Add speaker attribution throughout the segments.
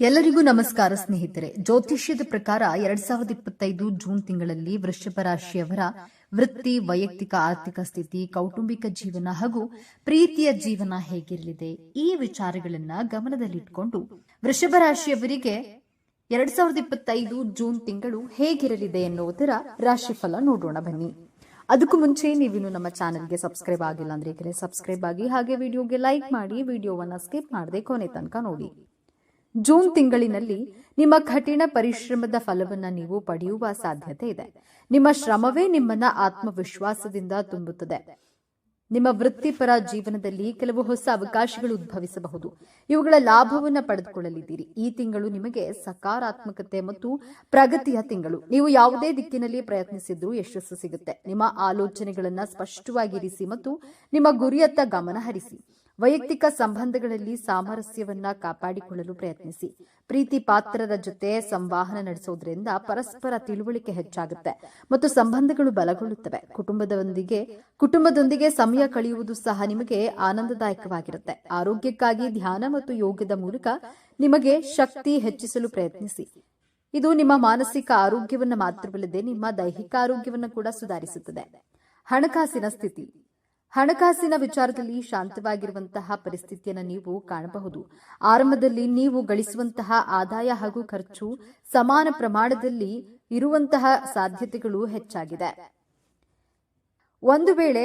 Speaker 1: ಎಲ್ಲರಿಗೂ ನಮಸ್ಕಾರ ಸ್ನೇಹಿತರೆ. ಜ್ಯೋತಿಷ್ಯದ ಪ್ರಕಾರ ಎರಡ್ ಸಾವಿರದ ಇಪ್ಪತ್ತೈದು ಜೂನ್ ತಿಂಗಳಲ್ಲಿ ವೃಷಭ ರಾಶಿಯವರ ವೃತ್ತಿ, ವೈಯಕ್ತಿಕ, ಆರ್ಥಿಕ ಸ್ಥಿತಿ, ಕೌಟುಂಬಿಕ ಜೀವನ ಹಾಗೂ ಪ್ರೀತಿಯ ಜೀವನ ಹೇಗಿರಲಿದೆ? ಈ ವಿಚಾರಗಳನ್ನ ಗಮನದಲ್ಲಿಟ್ಟುಕೊಂಡು ವೃಷಭ ರಾಶಿಯವರಿಗೆ ಎರಡ್ ಸಾವಿರದ ಇಪ್ಪತ್ತೈದು ಜೂನ್ ತಿಂಗಳು ಹೇಗಿರಲಿದೆ ಎನ್ನುವುದರ ರಾಶಿಫಲ ನೋಡೋಣ ಬನ್ನಿ. ಅದಕ್ಕೂ ಮುಂಚೆ ನೀವಿನ್ನು ನಮ್ಮ ಚಾನೆಲ್ಗೆ ಸಬ್ಸ್ಕ್ರೈಬ್ ಆಗಿಲ್ಲ ಅಂದ್ರೆ ಸಬ್ಸ್ಕ್ರೈಬ್ ಆಗಿ ಹಾಗೆ ವಿಡಿಯೋಗೆ ಲೈಕ್ ಮಾಡಿ, ವಿಡಿಯೋವನ್ನ ಸ್ಕಿಪ್ ಮಾಡದೆ ಕೊನೆ ತನಕ ನೋಡಿ. ಜೂನ್ ತಿಂಗಳಿನಲ್ಲಿ ನಿಮ್ಮ ಕಠಿಣ ಪರಿಶ್ರಮದ ಫಲವನ್ನ ನೀವು ಪಡೆಯುವ ಸಾಧ್ಯತೆ ಇದೆ. ನಿಮ್ಮ ಶ್ರಮವೇ ನಿಮ್ಮನ್ನ ಆತ್ಮವಿಶ್ವಾಸದಿಂದ ತುಂಬುತ್ತದೆ. ನಿಮ್ಮ ವೃತ್ತಿಪರ ಜೀವನದಲ್ಲಿ ಕೆಲವು ಹೊಸ ಅವಕಾಶಗಳು ಉದ್ಭವಿಸಬಹುದು. ಇವುಗಳ ಲಾಭವನ್ನು ಪಡೆದುಕೊಳ್ಳಲಿದ್ದೀರಿ. ಈ ತಿಂಗಳು ನಿಮಗೆ ಸಕಾರಾತ್ಮಕತೆ ಮತ್ತು ಪ್ರಗತಿಯ ತಿಂಗಳು. ನೀವು ಯಾವುದೇ ದಿಕ್ಕಿನಲ್ಲಿ ಪ್ರಯತ್ನಿಸಿದ್ರೂ ಯಶಸ್ಸು ಸಿಗುತ್ತೆ. ನಿಮ್ಮ ಆಲೋಚನೆಗಳನ್ನು ಸ್ಪಷ್ಟವಾಗಿರಿಸಿ ಮತ್ತು ನಿಮ್ಮ ಗುರಿಯತ್ತ ಗಮನ ಹರಿಸಿ ವೈಯಕ್ತಿಕ ಸಂಬಂಧಗಳಲ್ಲಿ ಸಾಮರಸ್ಯವನ್ನ ಕಾಪಾಡಿಕೊಳ್ಳಲು ಪ್ರಯತ್ನಿಸಿ. ಪ್ರೀತಿ ಪಾತ್ರರ ಜೊತೆ ಸಂವಹನ ನಡೆಸೋದ್ರಿಂದ ಪರಸ್ಪರ ತಿಳುವಳಿಕೆ ಹೆಚ್ಚಾಗುತ್ತೆ ಮತ್ತು ಸಂಬಂಧಗಳು ಬಲಗೊಳ್ಳುತ್ತವೆ. ಕುಟುಂಬದೊಂದಿಗೆ ಕುಟುಂಬದೊಂದಿಗೆ ಸಮಯ ಕಳೆಯುವುದು ಸಹ ನಿಮಗೆ ಆನಂದದಾಯಕವಾಗಿರುತ್ತೆ. ಆರೋಗ್ಯಕ್ಕಾಗಿ ಧ್ಯಾನ ಮತ್ತು ಯೋಗದ ಮೂಲಕ ನಿಮಗೆ ಶಕ್ತಿ ಹೆಚ್ಚಿಸಲು ಪ್ರಯತ್ನಿಸಿ. ಇದು ನಿಮ್ಮ ಮಾನಸಿಕ ಆರೋಗ್ಯವನ್ನು ಮಾತ್ರವಲ್ಲದೆ ನಿಮ್ಮ ದೈಹಿಕ ಆರೋಗ್ಯವನ್ನು ಕೂಡ ಸುಧಾರಿಸುತ್ತದೆ. ಹಣಕಾಸಿನ ಸ್ಥಿತಿ. ಹಣಕಾಸಿನ ವಿಚಾರದಲ್ಲಿ ಶಾಂತವಾಗಿರುವಂತಹ ಪರಿಸ್ಥಿತಿಯನ್ನು ನೀವು ಕಾಣಬಹುದು. ಆರಂಭದಲ್ಲಿ ನೀವು ಗಳಿಸುವಂತಹ ಆದಾಯ ಹಾಗೂ ಖರ್ಚು ಸಮಾನ ಪ್ರಮಾಣದಲ್ಲಿ ಇರುವಂತಹ ಸಾಧ್ಯತೆಗಳು ಹೆಚ್ಚಾಗಿದೆ. ಒಂದು ವೇಳೆ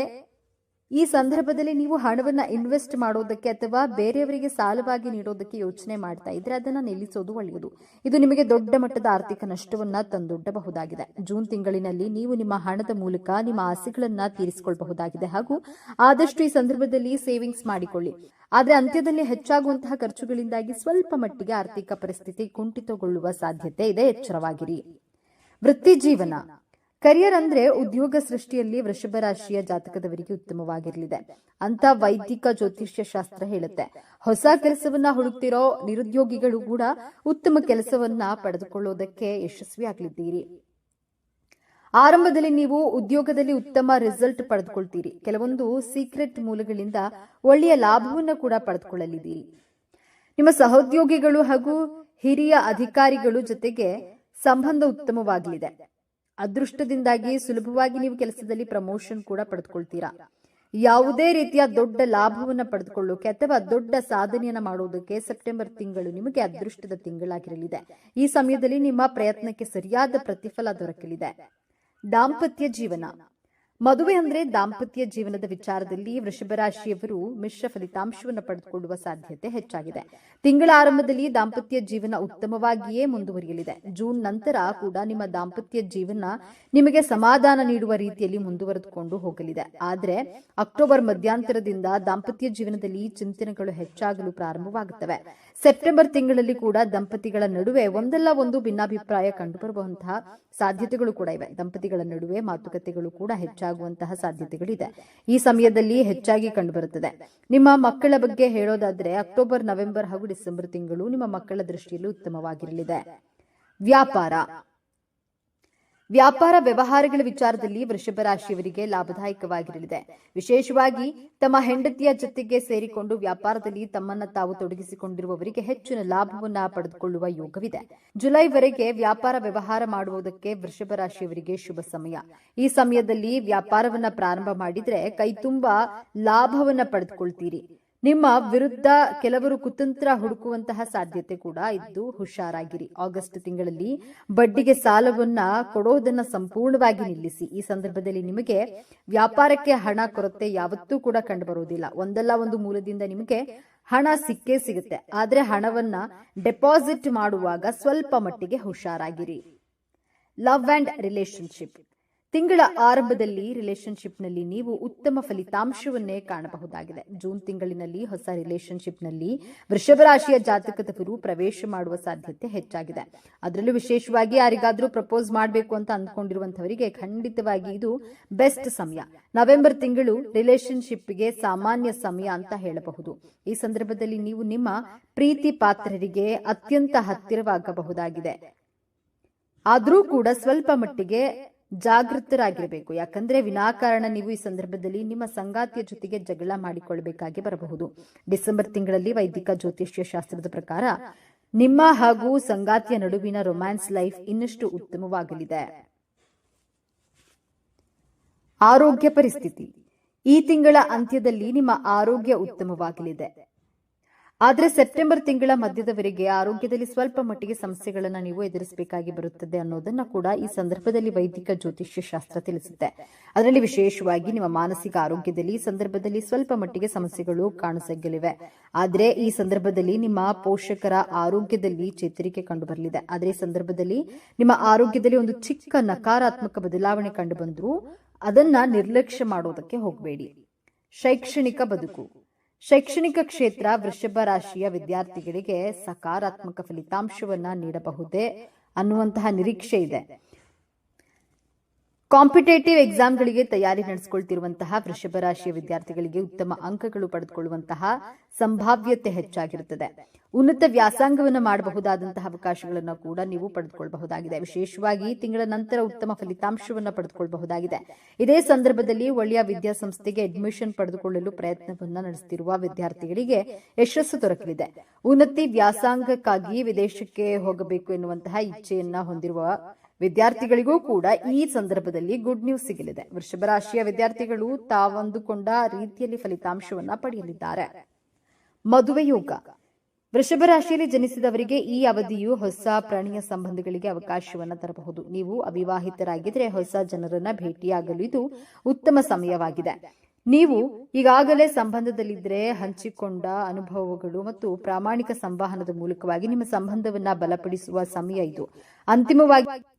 Speaker 1: ಈ ಸಂದರ್ಭದಲ್ಲಿ ನೀವು ಹಣವನ್ನ ಇನ್ವೆಸ್ಟ್ ಮಾಡೋದಕ್ಕೆ ಅಥವಾ ಬೇರೆಯವರಿಗೆ ಸಾಲವಾಗಿ ನೀಡೋದಕ್ಕೆ ಯೋಚನೆ ಮಾಡ್ತಾ ಇದ್ರೆ ಅದನ್ನ ನಿಲ್ಲಿಸೋದು ಒಳ್ಳೆಯದು. ಇದು ನಿಮಗೆ ದೊಡ್ಡ ಮಟ್ಟದ ಆರ್ಥಿಕ ನಷ್ಟವನ್ನ ತಂದೊಡ್ಡಬಹುದಾಗಿದೆ. ಜೂನ್ ತಿಂಗಳಿನಲ್ಲಿ ನೀವು ನಿಮ್ಮ ಹಣದ ಮೂಲಕ ನಿಮ್ಮ ಆಸೆಗಳನ್ನ ತೀರಿಸಿಕೊಳ್ಳಬಹುದಾಗಿದೆ ಹಾಗೂ ಆದಷ್ಟು ಈ ಸಂದರ್ಭದಲ್ಲಿ ಸೇವಿಂಗ್ಸ್ ಮಾಡಿಕೊಳ್ಳಿ. ಆದ್ರೆ ಅಂತ್ಯದಲ್ಲಿ ಹೆಚ್ಚಾಗುವಂತಹ ಖರ್ಚುಗಳಿಂದಾಗಿ ಸ್ವಲ್ಪ ಮಟ್ಟಿಗೆ ಆರ್ಥಿಕ ಪರಿಸ್ಥಿತಿ ಕುಂಠಿತಗೊಳ್ಳುವ ಸಾಧ್ಯತೆ ಇದೆ. ಎಚ್ಚರವಾಗಿರಿ. ವೃತ್ತಿ ಜೀವನ. ಕರಿಯರ್ ಅಂದ್ರೆ ಉದ್ಯೋಗ ಸೃಷ್ಟಿಯಲ್ಲಿ ವೃಷಭ ರಾಶಿಯ ಜಾತಕದವರಿಗೆ ಉತ್ತಮವಾಗಿರಲಿದೆ. ಅಂತ ವೈದಿಕ ಜ್ಯೋತಿಷ್ಯ ಶಾಸ್ತ್ರ ಹೇಳುತ್ತೆ. ಹೊಸ ಕೆಲಸವನ್ನ ಹುಡುಕ್ತಿರೋ ನಿರುದ್ಯೋಗಿಗಳು ಕೂಡ ಉತ್ತಮ ಕೆಲಸವನ್ನ ಪಡೆದುಕೊಳ್ಳೋದಕ್ಕೆ ಯಶಸ್ವಿಯಾಗಲಿದ್ದೀರಿ. ಆರಂಭದಲ್ಲಿ ನೀವು ಉದ್ಯೋಗದಲ್ಲಿ ಉತ್ತಮ ರಿಸಲ್ಟ್ ಪಡೆದುಕೊಳ್ತೀರಿ. ಕೆಲವೊಂದು ಸೀಕ್ರೆಟ್ ಮೂಲಗಳಿಂದ ಒಳ್ಳೆಯ ಲಾಭವನ್ನು ಕೂಡ ಪಡೆದುಕೊಳ್ಳಲಿದ್ದೀರಿ. ನಿಮ್ಮ ಸಹೋದ್ಯೋಗಿಗಳು ಹಾಗೂ ಹಿರಿಯ ಅಧಿಕಾರಿಗಳು ಜೊತೆಗೆ ಸಂಬಂಧ ಉತ್ತಮವಾಗಲಿದೆ. ಅದೃಷ್ಟದಿಂದಾಗಿ ಸುಲಭವಾಗಿ ನೀವು ಕೆಲಸದಲ್ಲಿ ಪ್ರಮೋಷನ್ ಕೂಡ ಪಡೆದುಕೊಳ್ತೀರಾ? ಯಾವುದೇ ರೀತಿಯ ದೊಡ್ಡ ಲಾಭವನ್ನ ಪಡೆದುಕೊಳ್ಳೋಕೆ ಅಥವಾ ದೊಡ್ಡ ಸಾಧನೆಯನ್ನ ಮಾಡುವುದಕ್ಕೆ ಸೆಪ್ಟೆಂಬರ್ ತಿಂಗಳು ನಿಮಗೆ ಅದೃಷ್ಟದ ತಿಂಗಳಾಗಿರಲಿದೆ. ಈ ಸಮಯದಲ್ಲಿ ನಿಮ್ಮ ಪ್ರಯತ್ನಕ್ಕೆ ಸರಿಯಾದ ಪ್ರತಿಫಲ ದೊರಕಲಿದೆ. ದಾಂಪತ್ಯ ಜೀವನ. ಮದುವೆ ಅಂದ್ರೆ ದಾಂಪತ್ಯ ಜೀವನದ ವಿಚಾರದಲ್ಲಿ ವೃಷಭ ರಾಶಿಯವರು ಮಿಶ್ರ ಫಲಿತಾಂಶವನ್ನು ಪಡೆದುಕೊಳ್ಳುವ ಸಾಧ್ಯತೆ ಹೆಚ್ಚಾಗಿದೆ. ತಿಂಗಳ ಆರಂಭದಲ್ಲಿ ದಾಂಪತ್ಯ ಜೀವನ ಉತ್ತಮವಾಗಿಯೇ ಮುಂದುವರಿಯಲಿದೆ. ಜೂನ್ ನಂತರ ಕೂಡ ನಿಮ್ಮ ದಾಂಪತ್ಯ ಜೀವನ ನಿಮಗೆ ಸಮಾಧಾನ ನೀಡುವ ರೀತಿಯಲ್ಲಿ ಮುಂದುವರೆದುಕೊಂಡು ಹೋಗಲಿದೆ. ಆದರೆ ಅಕ್ಟೋಬರ್ ಮಧ್ಯಾಂತರದಿಂದ ದಾಂಪತ್ಯ ಜೀವನದಲ್ಲಿ ಚಿಂತನೆಗಳು ಹೆಚ್ಚಾಗಲು ಪ್ರಾರಂಭವಾಗುತ್ತವೆ. ಸೆಪ್ಟೆಂಬರ್ ತಿಂಗಳಲ್ಲಿ ಕೂಡ ದಂಪತಿಗಳ ನಡುವೆ ಒಂದಲ್ಲ ಒಂದು ಭಿನ್ನಾಭಿಪ್ರಾಯ ಕಂಡುಬರುವಂತಹ ಸಾಧ್ಯತೆಗಳು ಕೂಡ ಇವೆ. ದಂಪತಿಗಳ ನಡುವೆ ಮಾತುಕತೆಗಳು ಕೂಡ ಹೆಚ್ಚಾಗುವಂತಹ ಸಾಧ್ಯತೆಗಳಿದೆ. ಈ ಸಮಯದಲ್ಲಿ ಹೆಚ್ಚಾಗಿ ಕಂಡುಬರುತ್ತದೆ. ನಿಮ್ಮ ಮಕ್ಕಳ ಬಗ್ಗೆ ಹೇಳೋದಾದ್ರೆ ಅಕ್ಟೋಬರ್, ನವೆಂಬರ್ ಹಾಗೂ ಡಿಸೆಂಬರ್ ತಿಂಗಳು ನಿಮ್ಮ ಮಕ್ಕಳ ದೃಷ್ಟಿಯಲ್ಲಿ ಉತ್ತಮವಾಗಿರಲಿದೆ. ವ್ಯಾಪಾರ. ವ್ಯಾಪಾರ ವ್ಯವಹಾರಗಳ ವಿಚಾರದಲ್ಲಿ ವೃಷಭ ರಾಶಿಯವರಿಗೆ ಲಾಭದಾಯಕವಾಗಿರಲಿದೆ. ವಿಶೇಷವಾಗಿ ತಮ್ಮ ಹೆಂಡತಿಯ ಜೊತೆಗೆ ಸೇರಿಕೊಂಡು ವ್ಯಾಪಾರದಲ್ಲಿ ತಮ್ಮನ್ನ ತಾವು ತೊಡಗಿಸಿಕೊಂಡಿರುವವರಿಗೆ ಹೆಚ್ಚಿನ ಲಾಭವನ್ನ ಪಡೆದುಕೊಳ್ಳುವ ಯೋಗವಿದೆ. ಜುಲೈವರೆಗೆ ವ್ಯಾಪಾರ ವ್ಯವಹಾರ ಮಾಡುವುದಕ್ಕೆ ವೃಷಭ ರಾಶಿಯವರಿಗೆ ಶುಭ ಸಮಯ. ಈ ಸಮಯದಲ್ಲಿ ವ್ಯಾಪಾರವನ್ನ ಪ್ರಾರಂಭ ಮಾಡಿದ್ರೆ ಕೈತುಂಬಾ ಲಾಭವನ್ನ ಪಡೆದುಕೊಳ್ತೀರಿ. ನಿಮ್ಮ ವಿರುದ್ಧ ಕೆಲವರು ಕುತಂತ್ರ ಹುಡುಕುವಂತಹ ಸಾಧ್ಯತೆ ಕೂಡ ಇದ್ದು ಹುಷಾರಾಗಿರಿ. ಆಗಸ್ಟ್ ತಿಂಗಳಲ್ಲಿ ಬಡ್ಡಿಗೆ ಸಾಲವನ್ನ ಕೊಡೋದನ್ನ ಸಂಪೂರ್ಣವಾಗಿ ನಿಲ್ಲಿಸಿ. ಈ ಸಂದರ್ಭದಲ್ಲಿ ನಿಮಗೆ ವ್ಯಾಪಾರಕ್ಕೆ ಹಣ ಕೊರತೆ ಯಾವತ್ತೂ ಕೂಡ ಕಂಡುಬರುವುದಿಲ್ಲ. ಒಂದಲ್ಲ ಒಂದು ಮೂಲದಿಂದ ನಿಮಗೆ ಹಣ ಸಿಕ್ಕೇ ಸಿಗುತ್ತೆ. ಆದ್ರೆ ಹಣವನ್ನ ಡೆಪಾಸಿಟ್ ಮಾಡುವಾಗ ಸ್ವಲ್ಪ ಮಟ್ಟಿಗೆ ಹುಷಾರಾಗಿರಿ. Love and relationship. ತಿಂಗಳ ಆರಂಭದಲ್ಲಿ ರಿಲೇಶನ್ಶಿಪ್ನಲ್ಲಿ ನೀವು ಉತ್ತಮ ಫಲಿತಾಂಶವನ್ನೇ ಕಾಣಬಹುದಾಗಿದೆ. ಜೂನ್ ತಿಂಗಳಿನಲ್ಲಿ ಹೊಸ ರಿಲೇಶನ್ಶಿಪ್ನಲ್ಲಿ ವೃಷಭ ರಾಶಿಯ ಜಾತಕದವರು ಪ್ರವೇಶ ಮಾಡುವ ಸಾಧ್ಯತೆ ಹೆಚ್ಚಾಗಿದೆ. ಅದರಲ್ಲೂ ವಿಶೇಷವಾಗಿ ಯಾರಿಗಾದರೂ ಪ್ರಪೋಸ್ ಮಾಡಬೇಕು ಅಂತ ಅಂದ್ಕೊಂಡಿರುವಂತವರಿಗೆ ಖಂಡಿತವಾಗಿ ಇದು ಬೆಸ್ಟ್ ಸಮಯ. ನವೆಂಬರ್ ತಿಂಗಳು ರಿಲೇಶನ್ಶಿಪ್ಗೆ ಸಾಮಾನ್ಯ ಸಮಯ ಅಂತ ಹೇಳಬಹುದು. ಈ ಸಂದರ್ಭದಲ್ಲಿ ನೀವು ನಿಮ್ಮ ಪ್ರೀತಿ ಪಾತ್ರರಿಗೆ ಅತ್ಯಂತ ಹತ್ತಿರವಾಗಬಹುದಾಗಿದೆ. ಆದರೂ ಕೂಡ ಸ್ವಲ್ಪ ಮಟ್ಟಿಗೆ ಜಾಗೃತರಾಗಿರಬೇಕು. ಯಾಕಂದ್ರೆ ವಿನಾಕಾರಣ ನೀವು ಈ ಸಂದರ್ಭದಲ್ಲಿ ನಿಮ್ಮ ಸಂಗಾತಿಯ ಜೊತೆಗೆ ಜಗಳ ಮಾಡಿಕೊಳ್ಳಬೇಕಾಗಿ ಬರಬಹುದು. ಡಿಸೆಂಬರ್ ತಿಂಗಳಲ್ಲಿ ವೈದಿಕ ಜ್ಯೋತಿಷ್ಯ ಶಾಸ್ತ್ರದ ಪ್ರಕಾರ ನಿಮ್ಮ ಹಾಗೂ ಸಂಗಾತಿಯ ನಡುವಿನ ರೊಮ್ಯಾನ್ಸ್ ಲೈಫ್ ಇನ್ನಷ್ಟು ಉತ್ತಮವಾಗಲಿದೆ. ಆರೋಗ್ಯ ಪರಿಸ್ಥಿತಿ. ಈ ತಿಂಗಳ ಅಂತ್ಯದಲ್ಲಿ ನಿಮ್ಮ ಆರೋಗ್ಯ ಉತ್ತಮವಾಗಲಿದೆ. ಆದರೆ ಸೆಪ್ಟೆಂಬರ್ ತಿಂಗಳ ಮಧ್ಯದವರೆಗೆ ಆರೋಗ್ಯದಲ್ಲಿ ಸ್ವಲ್ಪ ಮಟ್ಟಿಗೆ ಸಮಸ್ಯೆಗಳನ್ನು ನೀವು ಎದುರಿಸಬೇಕಾಗಿ ಬರುತ್ತದೆ ಅನ್ನೋದನ್ನ ಕೂಡ ಈ ಸಂದರ್ಭದಲ್ಲಿ ವೈದಿಕ ಜ್ಯೋತಿಷ್ಯ ಶಾಸ್ತ್ರ ತಿಳಿಸುತ್ತೆ. ಅದರಲ್ಲಿ ವಿಶೇಷವಾಗಿ ನಿಮ್ಮ ಮಾನಸಿಕ ಆರೋಗ್ಯದಲ್ಲಿ ಈ ಸಂದರ್ಭದಲ್ಲಿ ಸ್ವಲ್ಪ ಮಟ್ಟಿಗೆ ಸಮಸ್ಯೆಗಳು ಕಾಣಸಿಗಲಿವೆ ಆದರೆ ಈ ಸಂದರ್ಭದಲ್ಲಿ ನಿಮ್ಮ ಪೋಷಕರ ಆರೋಗ್ಯದಲ್ಲಿ ಚೇತರಿಕೆ ಕಂಡುಬರಲಿದೆ. ಆದರೆ ಈ ಸಂದರ್ಭದಲ್ಲಿ ನಿಮ್ಮ ಆರೋಗ್ಯದಲ್ಲಿ ಒಂದು ಚಿಕ್ಕ ನಕಾರಾತ್ಮಕ ಬದಲಾವಣೆ ಕಂಡು ಬಂದರೂ ಅದನ್ನ ನಿರ್ಲಕ್ಷ್ಯ ಮಾಡೋದಕ್ಕೆ ಹೋಗಬೇಡಿ. ಶೈಕ್ಷಣಿಕ ಬದುಕು. ಶೈಕ್ಷಣಿಕ ಕ್ಷೇತ್ರ ವೃಷಭ ರಾಶಿಯ ವಿದ್ಯಾರ್ಥಿಗಳಿಗೆ ಸಕಾರಾತ್ಮಕ ಫಲಿತಾಂಶವನ್ನ ನೀಡಬಹುದೇ ಅನ್ನುವಂತಹ ನಿರೀಕ್ಷೆ ಇದೆ. ಕಾಂಪಿಟೇಟಿವ್ ಎಕ್ಸಾಮ್ಗಳಿಗೆ ತಯಾರಿ ನಡೆಸಿಕೊಳ್ತಿರುವಂತಹ ವೃಷಭ ರಾಶಿಯ ವಿದ್ಯಾರ್ಥಿಗಳಿಗೆ ಉತ್ತಮ ಅಂಕಗಳು ಪಡೆದುಕೊಳ್ಳುವಂತಹ ಸಂಭಾವ್ಯತೆ ಹೆಚ್ಚಾಗಿರುತ್ತದೆ. ಉನ್ನತ ವ್ಯಾಸಂಗವನ್ನು ಮಾಡಬಹುದಾದಂತಹ ಅವಕಾಶಗಳನ್ನು ಕೂಡ ನೀವು ಪಡೆದುಕೊಳ್ಳಬಹುದಾಗಿದೆ ವಿಶೇಷವಾಗಿ ತಿಂಗಳ ನಂತರ ಉತ್ತಮ ಫಲಿತಾಂಶವನ್ನು ಪಡೆದುಕೊಳ್ಳಬಹುದಾಗಿದೆ ಇದೇ ಸಂದರ್ಭದಲ್ಲಿ ಒಳ್ಳೆಯ ವಿದ್ಯಾಸಂಸ್ಥೆಗೆ ಅಡ್ಮಿಷನ್ ಪಡೆದುಕೊಳ್ಳಲು ಪ್ರಯತ್ನವನ್ನ ನಡೆಸುತ್ತಿರುವ ವಿದ್ಯಾರ್ಥಿಗಳಿಗೆ ಯಶಸ್ಸು ದೊರಕಲಿದೆ. ಉನ್ನತಿ ವ್ಯಾಸಂಗಕ್ಕಾಗಿ ವಿದೇಶಕ್ಕೆ ಹೋಗಬೇಕು ಎನ್ನುವಂತಹ ಇಚ್ಛೆಯನ್ನ ಹೊಂದಿರುವ ವಿದ್ಯಾರ್ಥಿಗಳಿಗೂ ಕೂಡ ಈ ಸಂದರ್ಭದಲ್ಲಿ ಗುಡ್ ನ್ಯೂಸ್ ಸಿಗಲಿದೆ. ವೃಷಭ ರಾಶಿಯ ವಿದ್ಯಾರ್ಥಿಗಳು ತಾವಂದುಕೊಂಡ ರೀತಿಯಲ್ಲಿ ಫಲಿತಾಂಶವನ್ನ ಪಡೆಯಲಿದ್ದಾರೆ. ಮದುವೆ ಯೋಗ. ವೃಷಭ ರಾಶಿಯಲ್ಲಿ ಜನಿಸಿದವರಿಗೆ ಈ ಅವಧಿಯು ಹೊಸ ಪ್ರಾಣಿಯ ಸಂಬಂಧಗಳಿಗೆ ಅವಕಾಶವನ್ನು ತರಬಹುದು. ನೀವು ಅವಿವಾಹಿತರಾಗಿದ್ರೆ ಹೊಸ ಜನರನ್ನ ಭೇಟಿಯಾಗಲು ಇದು ಉತ್ತಮ ಸಮಯವಾಗಿದೆ. ನೀವು ಈಗಾಗಲೇ ಸಂಬಂಧದಲ್ಲಿದ್ದರೆ ಹಂಚಿಕೊಂಡ ಅನುಭವಗಳು ಮತ್ತು ಪ್ರಾಮಾಣಿಕ ಸಂವಹನದ ಮೂಲಕವಾಗಿ ನಿಮ್ಮ ಸಂಬಂಧವನ್ನ ಬಲಪಡಿಸುವ ಸಮಯ ಇದು. ಅಂತಿಮವಾಗಿ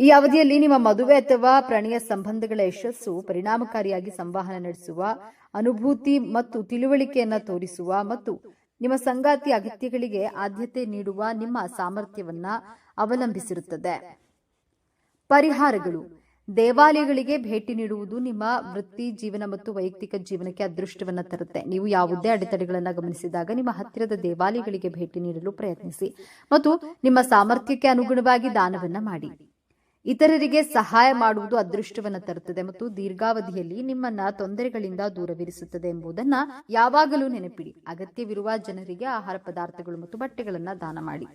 Speaker 1: ಈ ಅವಧಿಯಲ್ಲಿ ನಿಮ್ಮ ಮದುವೆ ಅಥವಾ ಪ್ರಣಯ ಸಂಬಂಧಗಳ ಯಶಸ್ಸು ಪರಿಣಾಮಕಾರಿಯಾಗಿ ಸಂವಹನ ನಡೆಸುವ, ಅನುಭೂತಿ ಮತ್ತು ತಿಳುವಳಿಕೆಯನ್ನು ತೋರಿಸುವ ಮತ್ತು ನಿಮ್ಮ ಸಂಗಾತಿ ಅಗತ್ಯಗಳಿಗೆ ಆದ್ಯತೆ ನೀಡುವ ನಿಮ್ಮ ಸಾಮರ್ಥ್ಯವನ್ನ ಅವಲಂಬಿಸಿರುತ್ತದೆ. ಪರಿಹಾರಗಳು. ದೇವಾಲಯಗಳಿಗೆ ಭೇಟಿ ನೀಡುವುದು ನಿಮ್ಮ ವೃತ್ತಿ, ಜೀವನ ಮತ್ತು ವೈಯಕ್ತಿಕ ಜೀವನಕ್ಕೆ ಅದೃಷ್ಟವನ್ನು ತರುತ್ತೆ. ನೀವು ಯಾವುದೇ ಅಡೆತಡೆಗಳನ್ನು ಗಮನಿಸಿದಾಗ ನಿಮ್ಮ ಹತ್ತಿರದ ದೇವಾಲಯಗಳಿಗೆ ಭೇಟಿ ನೀಡಲು ಪ್ರಯತ್ನಿಸಿ ಮತ್ತು ನಿಮ್ಮ ಸಾಮರ್ಥ್ಯಕ್ಕೆ ಅನುಗುಣವಾಗಿ ದಾನವನ್ನ ಮಾಡಿ. ಇತರರಿಗೆ ಸಹಾಯ ಮಾಡುವುದು ಅದೃಷ್ಟವನ್ನು ತರುತ್ತದೆ ಮತ್ತು ದೀರ್ಘಾವಧಿಯಲ್ಲಿ ನಿಮ್ಮನ್ನ ತೊಂದರೆಗಳಿಂದ ದೂರವಿರಿಸುತ್ತದೆ ಎಂಬುದನ್ನ ಯಾವಾಗಲೂ ನೆನಪಿಡಿ. ಅಗತ್ಯವಿರುವ ಜನರಿಗೆ ಆಹಾರ ಪದಾರ್ಥಗಳು ಮತ್ತು ಬಟ್ಟೆಗಳನ್ನ ದಾನ ಮಾಡಿ.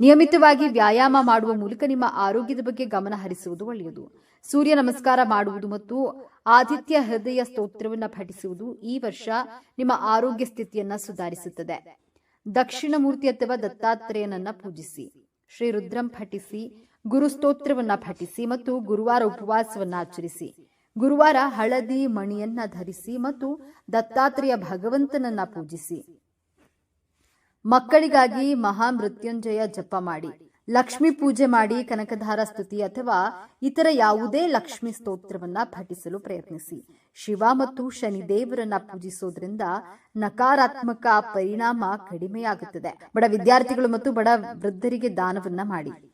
Speaker 1: ನಿಯಮಿತವಾಗಿ ವ್ಯಾಯಾಮ ಮಾಡುವ ಮೂಲಕ ನಿಮ್ಮ ಆರೋಗ್ಯದ ಬಗ್ಗೆ ಗಮನ ಹರಿಸುವುದು ಒಳ್ಳೆಯದು. ಸೂರ್ಯ ನಮಸ್ಕಾರ ಮಾಡುವುದು ಮತ್ತು ಆದಿತ್ಯ ಹೃದಯ ಸ್ತೋತ್ರವನ್ನು ಪಠಿಸುವುದು ಈ ವರ್ಷ ನಿಮ್ಮ ಆರೋಗ್ಯ ಸ್ಥಿತಿಯನ್ನ ಸುಧಾರಿಸುತ್ತದೆ. ದಕ್ಷಿಣ ಮೂರ್ತಿ ಅಥವಾ ದತ್ತಾತ್ರೇಯನನ್ನ ಪೂಜಿಸಿ. ಶ್ರೀ ರುದ್ರಂ ಪಠಿಸಿ. ಗುರು ಸ್ತೋತ್ರವನ್ನ ಪಠಿಸಿ ಮತ್ತು ಗುರುವಾರ ಉಪವಾಸವನ್ನ ಆಚರಿಸಿ. ಗುರುವಾರ ಹಳದಿ ಮಣಿಯನ್ನ ಧರಿಸಿ ಮತ್ತು ದತ್ತಾತ್ರೇಯ ಭಗವಂತನನ್ನ ಪೂಜಿಸಿ. ಮಕ್ಕಳಿಗಾಗಿ ಮಹಾಮೃತ್ಯುಂಜಯ ಜಪ ಮಾಡಿ. ಲಕ್ಷ್ಮಿ ಪೂಜೆ ಮಾಡಿ ಕನಕಧಾರ ಸ್ತುತಿ ಅಥವಾ ಇತರ ಯಾವುದೇ ಲಕ್ಷ್ಮಿ ಸ್ತೋತ್ರವನ್ನ ಪಠಿಸಲು ಪ್ರಯತ್ನಿಸಿ. ಶಿವ ಮತ್ತು ಶನಿದೇವರನ್ನ ಪೂಜಿಸೋದ್ರಿಂದ ನಕಾರಾತ್ಮಕ ಪರಿಣಾಮ ಕಡಿಮೆಯಾಗುತ್ತದೆ. ಬಡ ವಿದ್ಯಾರ್ಥಿಗಳು ಮತ್ತು ಬಡ ವೃದ್ಧರಿಗೆ ದಾನವನ್ನ ಮಾಡಿ.